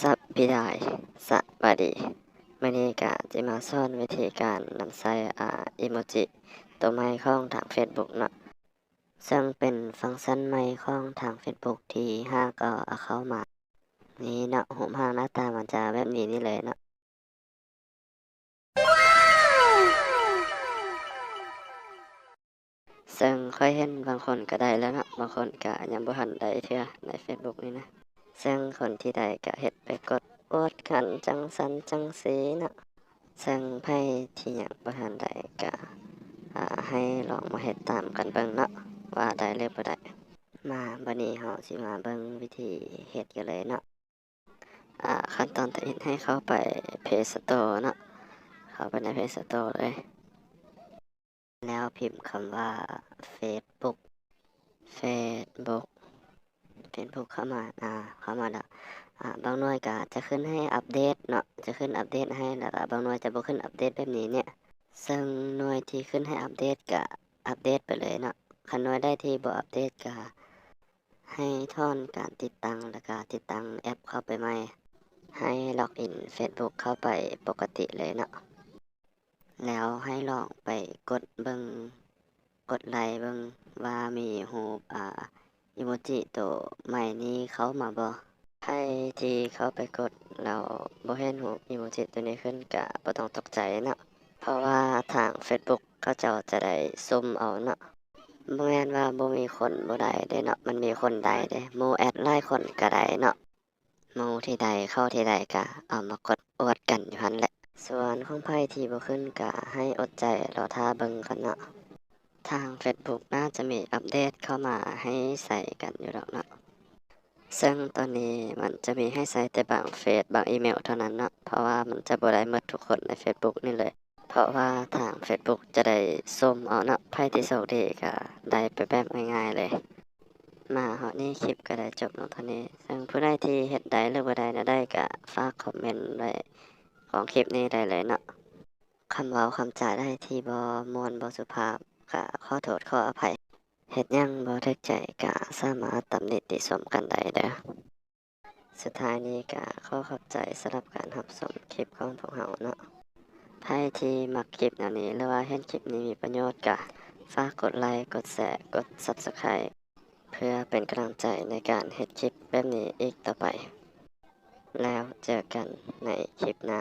สับบิดายสวัสดีมื่อนี้ก็จะมาสอนวิธีการนำใส่อ่าอิโมจิ ตัวใหม่ของทาง Facebook เนาะซึ่งเป็นฟังก์ชันใหม่ของทาง Facebook ที่ห้าก็เอาเข้ามา นี่เนาะหุมห้างหน้าตามันจะแบบนี้นี่เลยเนาะ ซึ่งค่อยเห็นบางคนก็ได้แล้วนะบางคนก็ยังบ่ทันได้เทื่อใน Facebook นี่นะ ซึ่งคนที่ได้ก็เฮ็ดไปกดโอดกันจังสันจังสีนะซึ่งไผที่ยังบ่ทันได้ก็อ่าให้ลองมาเฮ็ดตามกันเบิ่งเนาะว่าได้หรือบ่ได้มาบัดนี้เฮาสิมาเบิ่งวิธีเฮ็ดกันเลยเนาะอ่าขั้นตอนที่เฮ็ดให้เข้าไป Play Store เนาะเข้าไปใน Play Store เลย แล้วพิมพ์คำว่า Facebook Facebook เป็นผู้เข้ามา อ่า เข้ามาแล้วอ่า บางหน่วยก็จะขึ้นให้อัปเดตเนาะ จะขึ้นอัปเดตให้แล้วก็บางหน่วยจะบ่ขึ้นอัปเดตแบบนี้เนี่ย ซึ่งหน่วยที่ขึ้นให้อัปเดตก็อัปเดตไปเลยเนาะคันหน่วยได้ที่บ่อัปเดตก็ให้ถอนการติดตั้งแล้วก็ติดตั้งแอปเข้าไปใหม่ ให้ล็อกอิน Facebook เข้าไปปกติเลยเนาะ แล้วให้ลองไปกดเบิงกดไลค์เบิงว่ามีรูปอ่าอิโมจิตัวใหม่นี้เขามาบ่ใครที่เขาไปกดแล้วบ่เห็นรูปอิโมจิตัวนี้ขึ้นก็บ่ต้องตกใจเนาะเพราะว่าทาง Facebook เขาเจ้าจะได้ซุ่มเอาเนาะบ่แม่นว่าบ่มีคนบ่ได้เด้เนาะมันมีคนได้เด้หมู่แอดหลายคนก็ได้เนาะหมู่ที่ใดเข้าที่ใดก็เอามากดอวดกันอยู่หั่นแหละ ส่วนของไผที่บ่ขึ้นก็ให้อดใจรอท่าเบิ่งก่อนเนาะทาง Facebook น่าจะมีอัปเดตเข้ามาให้ใส่กันอยู่ดอกเนาะซึ่งตอนนี้มันจะมีให้ใส่แต่บางเฟซบางอีเมลเท่านั้นเนาะเพราะว่ามันจะบ่ได้หมดทุกคนใน Facebook นี่เลย เพราะว่าทาง Facebook จะได้ซุมเอาเนาะไผที่โชคดีก็ได้ไปแบบง่ายๆเลยมาฮอนี้คลิปก็ได้จบลงเท่านี้ซึ่งผู้ใดที่เฮ็ดได้หรือบ่ได้นวใดก็ฝากคอมเมนต์ไว้ ของคลิปนี้ได้เลยเนาะคำเว้าคำจาใดที่บ่ม่วนบ่สุภาพก็ขอโทษขออภัยเฮ็ดหยังบ่ถูกใจก็สามารถตำหนิติชมกันได้เด้อสุดท้ายนี้ก็ขอขอบใจสำหรับการรับชมคลิปของพวกเราเนาะใครที่มักคลิปแนวนี้หรือว่าเห็นคลิปนี้มีประโยชน์ก็ฝากกดไลค์กดแชร์กด Subscribe เพื่อเป็นกำลังใจในการเฮ็ดคลิปแบบนี้อีกต่อไป แล้วเจอกันในคลิปหน้า